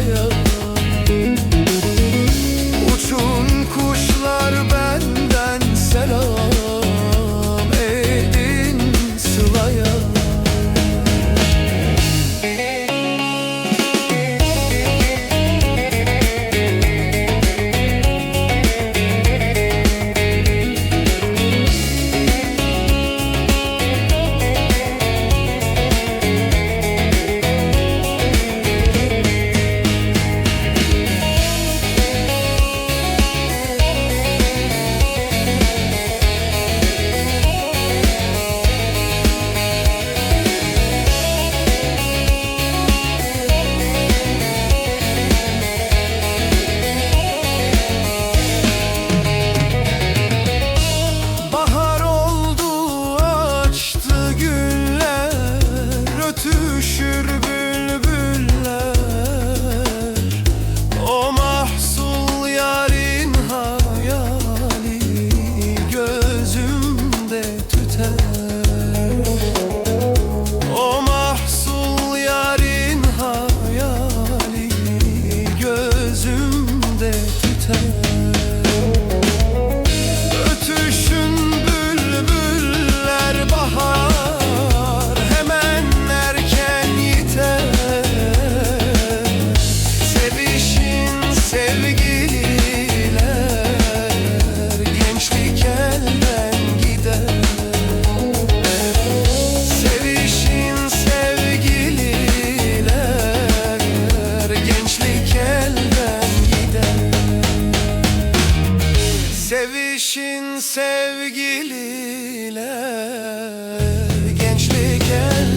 Sılaya Sevişin sevgililer Gençlik el